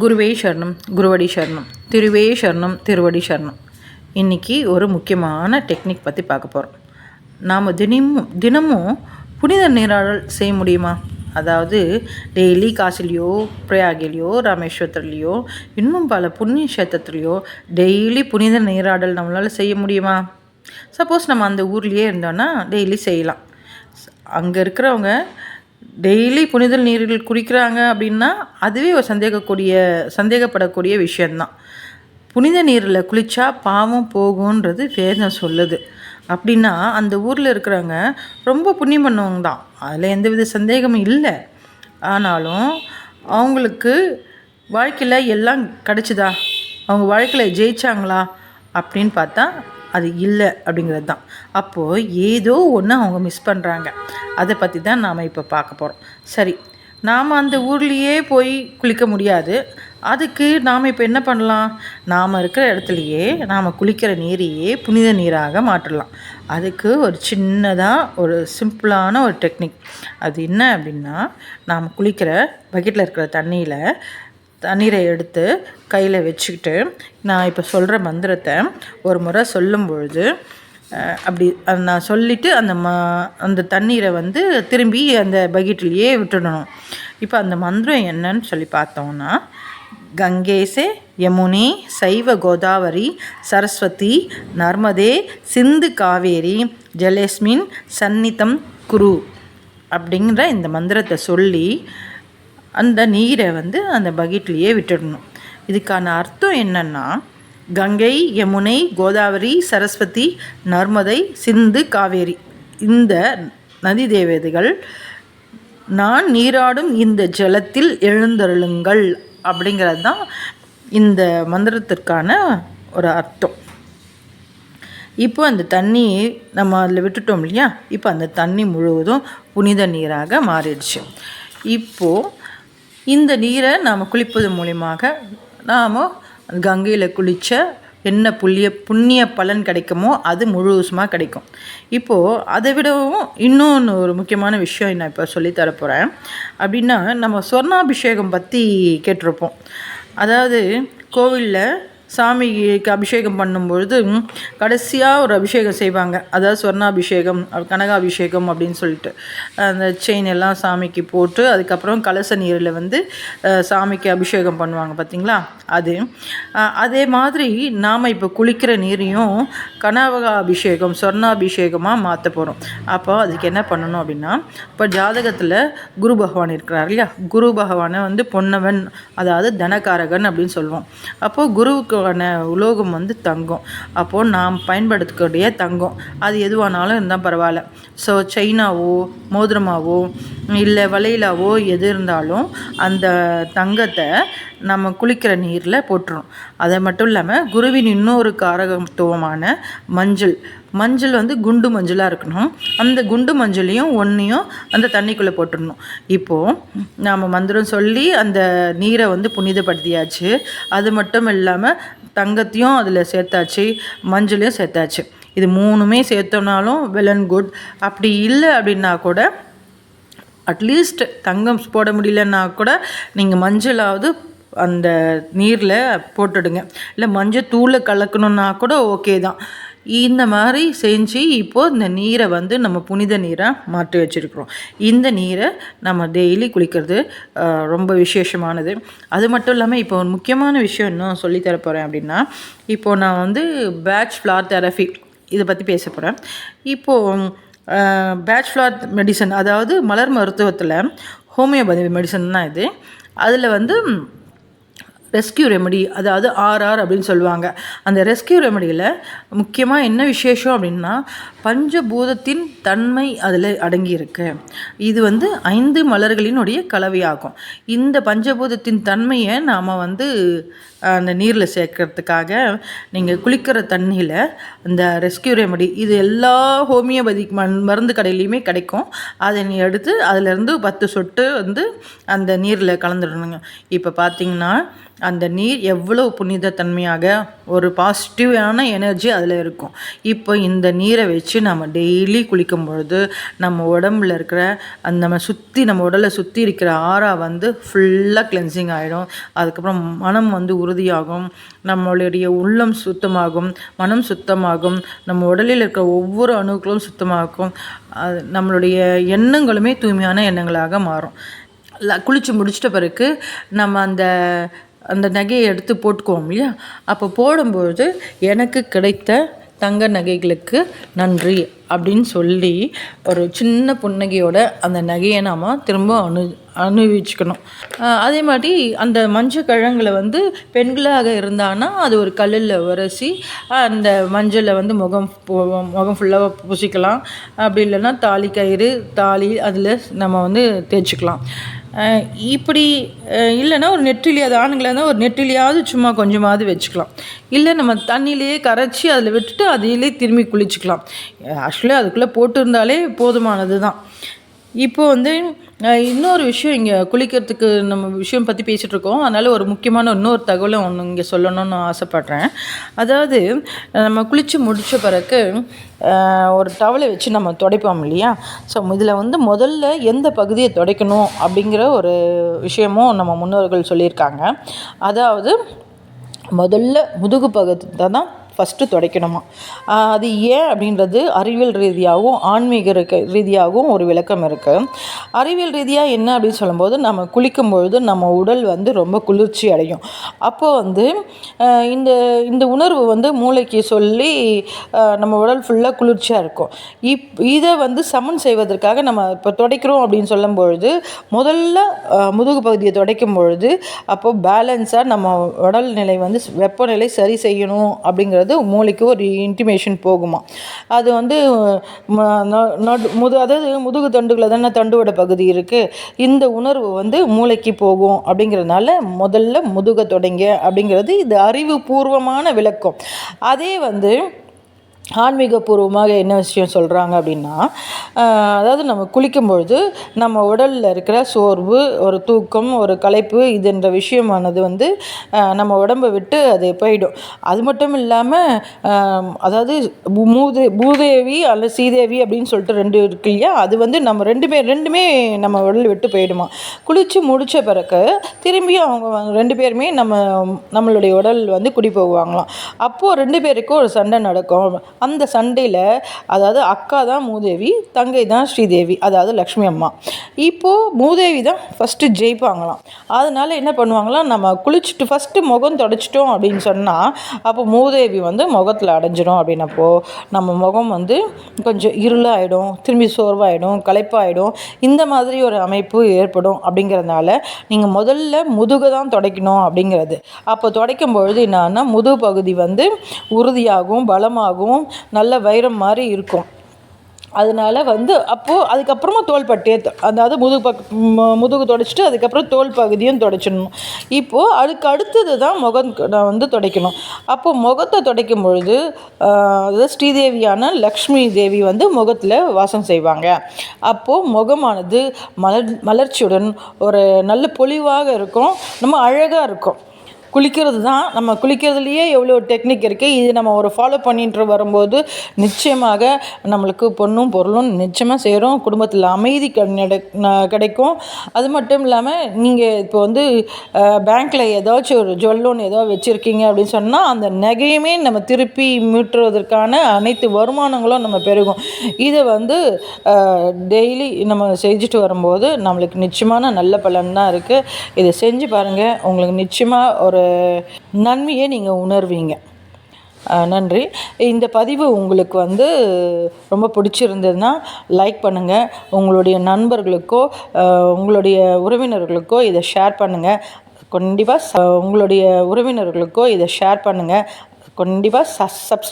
குருவே சரணம் குருவடி சரணம் திருவே சரணம் திருவடி சரணம். இன்றைக்கி ஒரு முக்கியமான டெக்னிக் பற்றி பார்க்க போகிறோம் நாம் தினமும் தினமும் புனித நீராடல் செய்ய முடியுமா? அதாவது டெய்லி காசிலேயோ பிரயாகிலையோ ராமேஸ்வரத்துலேயோ இன்னும் பல புண்ணிய கஷேத்திரத்துலேயோ டெய்லி புனித நீராடல் நம்மளால் செய்ய முடியுமா? சப்போஸ் நம்ம அந்த ஊர்லேயே இருந்தோன்னா டெய்லி செய்யலாம். அங்கே இருக்கிறவங்க டெய்லி புனித நீரில் குடிக்கிறாங்க அப்படின்னா அதுவே ஒரு சந்தேகக்கூடிய சந்தேகப்படக்கூடிய விஷயந்தான். புனித நீரில் குளித்தா பாவம் போகுன்றது வேதம் சொல்லுது. அப்படின்னா அந்த ஊரில் இருக்கிறவங்க ரொம்ப புண்ணியம் பண்ணவங்க தான் அதில் எந்தவித சந்தேகமும் இல்லை. ஆனாலும் அவங்களுக்கு வாழ்க்கையில் எல்லாம் கிடச்சிதா? அவங்க வாழ்க்கையில் ஜெயிச்சாங்களா? அப்படின்னு பார்த்தா அது இல்லை அப்படிங்கிறது தான். அப்போது ஏதோ ஒன்று அவங்க மிஸ் பண்ணுறாங்க அதை பற்றி தான் நாம் இப்போ பார்க்க போகிறோம் சரி நாம் அந்த ஊர்லேயே போய் குளிக்க முடியாது. அதுக்கு நாம் இப்போ என்ன பண்ணலாம்? நாம் இருக்கிற இடத்துலையே நாம் குளிக்கிற நீரையே புனித நீராக மாற்றலாம். அதுக்கு ஒரு சின்னதாக ஒரு சிம்பிளான ஒரு டெக்னிக். அது என்ன அப்படின்னா நாம் குளிக்கிற பக்கெட்டில் இருக்கிற தண்ணியில் தண்ணீரை எடுத்து கையில் வச்சுக்கிட்டு நான் இப்போ சொல்கிற மந்திரத்தை ஒரு முறை சொல்லும் பொழுது அப்படி நான் சொல்லிவிட்டு அந்த ம அந்த தண்ணீரை வந்து திரும்பி அந்த பக்கெட்லேயே விட்டுடணும். இப்போ அந்த மந்திரம் என்னன்னு சொல்லி பார்த்தோம்னா கங்கேசே யமுனி சைவ கோதாவரி சரஸ்வதி நர்மதே சிந்து காவேரி ஜலேஸ்மின் சந்நிதம் குரு அப்படிங்கிற இந்த மந்திரத்தை சொல்லி அந்த நீரை வந்து அந்த பக்கெட்லேயே விட்டுடணும். இதுக்கான அர்த்தம் என்னென்னா கங்கை யமுனை கோதாவரி சரஸ்வதி நர்மதை சிந்து காவேரி. இந்த நதி தேவதைகள் நான் நீராடும் இந்த ஜலத்தில் எழுந்தருளுங்கள் அப்படிங்கிறது தான் இந்த மந்திரத்திற்கான ஒரு அர்த்தம். இப்போ அந்த தண்ணி நம்ம அதில் விட்டுட்டோம் இல்லையா? இப்போ அந்த தண்ணி முழுவதும் புனித நீராக மாறிடுச்சு. இப்போது இந்த நீரை நாம் குளிப்பது மூலியமாக நாம் கங்கையில் குளித்த என்ன புள்ளிய புண்ணிய பலன் கிடைக்குமோ அது முழுசுமாக கிடைக்கும். இப்போது அதை விடவும் இன்னொன்று ஒரு முக்கியமான விஷயம் நான் இப்போ சொல்லித்தர போகிறேன் அப்படின்னா நம்ம சொர்ணாபிஷேகம் பற்றி கேட்டிருப்போம். அதாவது கோவிலில் சாமிக்கு அபிஷேகம் பண்ணும்பொழுது கடைசியாக ஒரு அபிஷேகம் செய்வாங்க. அதாவது சொர்ணாபிஷேகம் கனகாபிஷேகம் அப்படின்னு சொல்லிட்டு. அந்த செயின் எல்லாம் சாமிக்கு போட்டு அதுக்கப்புறம் கலச நீரில் வந்து சாமிக்கு அபிஷேகம் பண்ணுவாங்க பார்த்திங்களா அது அதே மாதிரி நாம் இப்போ குளிக்கிற நீரையும் கனவகா அபிஷேகம் சொர்ணாபிஷேகமாக மாற்ற போகிறோம் அப்போ அதுக்கு என்ன பண்ணணும் அப்படின்னா இப்போ ஜாதகத்தில் குரு பகவான் இருக்கிறார் இல்லையா? குரு பகவானை வந்து பொன்னவன் அதாவது தனகாரகன் அப்படின்னு சொல்லுவோம். அப்போது குருவுக்கு உலோகமான உலோகம் வந்து தங்கம். அப்போது நாம் பயன்படுத்தக்கூடிய தங்கம். அது எதுவானாலும் இருந்தால் பரவாயில்ல. ஸோ செயினாவோ மோதிரமாவோ இல்லை வளையலாவோ எது இருந்தாலும் அந்த தங்கத்தை நம்ம குளிக்கிற நீரில் போட்டுரும் அதை மட்டும் இல்லாமல் குருவின் இன்னொரு காரகத்துவமான மஞ்சள். மஞ்சள் வந்து குண்டு மஞ்சளாக இருக்கணும். அந்த குண்டு மஞ்சளையும் ஒன்றையும் அந்த தண்ணிக்குள்ளே போட்டுடணும். இப்போது நாம் மந்திரம் சொல்லி அந்த நீரை வந்து புனிதப்படுத்தியாச்சு. அது மட்டும் இல்லாமல் தங்கத்தையும் அதில் சேர்த்தாச்சு மஞ்சளையும் சேர்த்தாச்சு. இது மூணுமே சேர்த்தோம்னாலும் வெல் அண்ட் குட் அப்படி இல்லை அப்படின்னா கூட அட்லீஸ்ட் தங்கம் போட முடியலன்னா கூட நீங்கள் மஞ்சளாவது அந்த நீரில் போட்டுடுங்க. இல்லை மஞ்சத்தூளை கலக்கணுன்னா கூட ஓகே தான். இந்த மாதிரி செஞ்சு இப்போது இந்த நீரை வந்து நம்ம புனித நீராக மாற்றி வச்சுருக்குறோம். இந்த நீரை நம்ம டெய்லி குளிக்கிறது ரொம்ப விசேஷமானது. அது மட்டும் இல்லாமல் இப்போ ஒரு முக்கியமான விஷயம் இன்னும் சொல்லித்தர போகிறேன் அப்படின்னா இப்போது நான் வந்து பேட்ச் ஃப்ளார் தெரபி இதை பற்றி பேச போகிறேன் இப்போது பேட்ச் ஃப்ளார் மெடிசன் அதாவது மலர் மருத்துவத்தில் ஹோமியோபதி மெடிசன் தான் இது. அதில் வந்து ரெஸ்கியூ ரெமடி அதாவது ஆர்ஆர் அப்படின்னு சொல்லுவாங்க. அந்த ரெஸ்கியூ ரெமடியில் முக்கியமாக என்ன விசேஷம் அப்படின்னா பஞ்சபூதத்தின் தன்மை அதில் அடங்கியிருக்கு. இது வந்து ஐந்து மலர்களினுடைய கலவையாகும். இந்த பஞ்சபூதத்தின் தன்மையை நாம் வந்து அந்த நீரில் சேர்க்கறதுக்காக நீங்கள் குளிக்கிற தண்ணியில் இந்த ரெஸ்கியூ ரெமடி இது எல்லா ஹோமியோபதிக் மண் மருந்து கடையிலையுமே கிடைக்கும். அதை நீ எடுத்து அதிலேருந்து பத்து சொட்டு வந்து அந்த நீரில் கலந்துடணுங்க. இப்போ பார்த்தீங்கன்னா அந்த நீர் எவ்வளோ புனிதத்தன்மையாக ஒரு பாசிட்டிவான எனர்ஜி அதில் இருக்கும். இப்போ இந்த நீரை வச்சு நம்ம டெய்லி குளிக்கும் பொழுது நம்ம உடம்புல இருக்கிற அந்த நம்ம சுற்றி நம்ம உடலை சுற்றி இருக்கிற ஆறா வந்து ஃபுல்லாக கிளென்சிங் ஆகிடும் அதுக்கப்புறம் மனம் வந்து உறுதியாகும். நம்மளுடைய உள்ளம் சுத்தமாகும். மனம் சுத்தமாகும். நம்ம உடலில் இருக்கிற ஒவ்வொரு அணுக்களும் சுத்தமாகும். அது நம்மளுடைய எண்ணங்களுமே தூய்மையான எண்ணங்களாக மாறும். குளித்து முடிச்சிட்ட பிறகு நம்ம அந்த அந்த நகையை எடுத்து போட்டுக்குவோம் இல்லையா? அப்போ போடும்பொழுது எனக்கு கிடைத்த தங்க நகைகளுக்கு நன்றி அப்படின்னு சொல்லி ஒரு சின்ன புன்னகையோட அந்த நகையை நாம் திரும்ப அணு அனுபவிச்சுக்கணும் அதே மாதிரி அந்த மஞ்சள் கிழங்குல வந்து பெண்களாக இருந்தான்னா அது ஒரு கல்லில் உரசி அந்த மஞ்சளை வந்து முகம் முகம் ஃபுல்லாக பூசிக்கலாம். அப்படி இல்லைன்னா தாலி கயிறு தாலி அதில் நம்ம வந்து தேய்ச்சிக்கலாம். இப்படி இல்லைன்னா ஒரு நெற்றிலி அது ஆணுங்களாக இருந்தால் ஒரு நெற்றிலியாவது சும்மா கொஞ்சமாவது வச்சுக்கலாம். இல்லை நம்ம தண்ணியிலேயே கரைச்சி அதில் விட்டுட்டு அதிலே திரும்பி குளிச்சுக்கலாம். ஆக்சுவலாக அதுக்குள்ளே போட்டிருந்தாலே போதுமானது தான் இப்போ வந்து இன்னொரு விஷயம் இங்கே குளிக்கிறதுக்கு நம்ம விஷயம் பற்றி பேசிகிட்டு இருக்கோம். அதனால் ஒரு முக்கியமான இன்னொரு தகவலை ஒன்று இங்கே சொல்லணும்னு ஆசைப்பட்றேன். அதாவது நம்ம குளித்து முடித்த பிறகு ஒரு டவலை வச்சு நம்ம துடைப்போம் இல்லையா? ஸோ இதில் வந்து முதல்ல எந்த பகுதியை துடைக்கணும் அப்படிங்கிற ஒரு விஷயமும் நம்ம முன்னோர்கள் சொல்லியிருக்காங்க. அதாவது முதல்ல முதுகு பகுதி தான் ஃபஸ்ட்டு துடைக்கணுமா? அது ஏன் அப்படின்றது அறிவியல் ரீதியாகவும் ஆன்மீக ரீதியாகவும் ஒரு விளக்கம் இருக்குது அறிவியல் ரீதியாக என்ன அப்படின்னு சொல்லும்போது நம்ம குளிக்கும் பொழுது நம்ம உடல் வந்து ரொம்ப குளிர்ச்சி அடையும். அப்போது வந்து இந்த இந்த உணர்வு வந்து மூளைக்கு சொல்லி நம்ம உடல் ஃபுல்லாக குளிர்ச்சியாக இருக்கும். இப் இதை வந்து சமன் செய்வதற்காக நம்ம இப்போ துடைக்கிறோம் அப்படின்னு சொல்லும் பொழுது முதல்ல முதுகு பகுதியை துடைக்கும் பொழுது அப்போது பேலன்ஸாக நம்ம உடல் நிலை வந்து வெப்பநிலை சரி செய்யணும் அப்படிங்கிறது வந்து மூளைக்கு ஒரு இன்டிமேஷன் போகுமா? அது வந்து முது அதாவது முதுகு தண்டுகளில் தானே தண்டுவட பகுதி இருக்குது இந்த உணர்வு வந்து மூளைக்கு போகும் அப்படிங்கிறதுனால முதல்ல முதுக தொடங்க அப்படிங்கிறது இது அறிவுபூர்வமான விளக்கம். அதே வந்து ஆன்மீகபூர்வமாக என்ன விஷயம் சொல்கிறாங்க அப்படின்னா அதாவது நம்ம குளிக்கும்பொழுது நம்ம உடலில் இருக்கிற சோர்வு ஒரு தூக்கம் ஒரு களைப்பு இதுன்ற விஷயமானது வந்து நம்ம உடம்பை விட்டு அது போயிடும். அது மட்டும் இல்லாமல் அதாவது மூதே பூதேவி அல்ல சீதேவி அப்படின்னு சொல்லிட்டு ரெண்டு இருக்கு இல்லையா? அது வந்து நம்ம ரெண்டுமே ரெண்டுமே நம்ம உடல் விட்டு போயிடுமா? குளித்து முடித்த பிறகு திரும்பி அவங்க ரெண்டு பேருமே நம்ம நம்மளுடைய உடல் வந்து குடி போகுவாங்களாம் அப்போது ரெண்டு பேருக்கும் ஒரு சண்டை நடக்கும். அந்த சண்டையில் அதாவது அக்கா தான் மூதேவி தங்கை தான் ஸ்ரீதேவி அதாவது லக்ஷ்மி அம்மா. இப்போது மூதேவி தான் ஃபஸ்ட்டு ஜெயிப்பாங்களாம். அதனால் என்ன பண்ணுவாங்களாம் நம்ம குளிச்சுட்டு ஃபஸ்ட்டு முகம் தொடச்சிட்டோம் அப்படின்னு சொன்னால் அப்போ மூதேவி வந்து முகத்தில் அடைஞ்சிடும் அப்படின்னப்போ நம்ம முகம் வந்து கொஞ்சம் இருளாகிடும் திரும்பி சோர்வாயிடும் களைப்பாயிடும். இந்த மாதிரி ஒரு அமைப்பு ஏற்படும் அப்படிங்கிறதுனால நீங்கள் முதல்ல முதுகை தான் துடைக்கணும் அப்படிங்கிறது. அப்போ துடைக்கும் பொழுது என்னன்னா முதுகு பகுதி வந்து உறுதியாகவும் பலமாகவும் நல்ல வைரம் மாதிரி இருக்கும். அதனால் வந்து அப்போது அதுக்கப்புறமா தோள்பட்டையே அதாவது முதுகு பக் முதுகு தொடச்சிட்டு அதுக்கப்புறம் தோல் பகுதியும் தொடச்சிடணும். இப்போது அதுக்கு அடுத்தது தான் முகம் வந்து துடைக்கணும். அப்போது முகத்தை துடைக்கும் பொழுது அதாவது ஸ்ரீதேவியான லக்ஷ்மி தேவி வந்து முகத்தில் வாசம் செய்வாங்க. அப்போது முகமானது மலர் மலர்ச்சியுடன் ஒரு நல்ல பொலிவாக இருக்கும். நம்ம அழகாக இருக்கும். குளிக்கிறது தான் நம்ம குளிக்கிறதுலையே எவ்வளோ டெக்னிக் இருக்குது இது நம்ம ஒரு ஃபாலோ பண்ணிட்டு வரும்போது நிச்சயமாக நம்மளுக்கு பொண்ணும் பொருளும் நிச்சயமாக சேரும். குடும்பத்தில் அமைதி கிடைக்கும். அது மட்டும் இல்லாமல் நீங்கள் இப்போ வந்து பேங்க்கில் ஏதாச்சும் ஒரு ஜுவல் லோன் ஏதோ வச்சுருக்கீங்க அப்படின்னு சொன்னால் அந்த நகையுமே நம்ம திருப்பி மீட்டுவதற்கான அனைத்து வருமானங்களும் நம்ம பெருகும். இதை வந்து டெய்லி நம்ம செஞ்சுட்டு வரும்போது நம்மளுக்கு நிச்சயமான நல்ல பலன் தான் இருக்குது இதை செஞ்சு பாருங்கள் உங்களுக்கு நிச்சயமாக ஒரு நன்மையை நீங்கள் உணர்வீங்க. நன்றி. இந்த பதிவு உங்களுக்கு வந்து ரொம்ப பிடிச்சிருந்ததுன்னா லைக் பண்ணுங்கள் உங்களுடைய நண்பர்களுக்கோ உங்களுடைய உறவினர்களுக்கோ இதை ஷேர் பண்ணுங்கள் கண்டிப்பாக உங்களுடைய உறவினர்களுக்கோ இதை ஷேர் பண்ணுங்கள் கண்டிப்பாக சப்ஸ்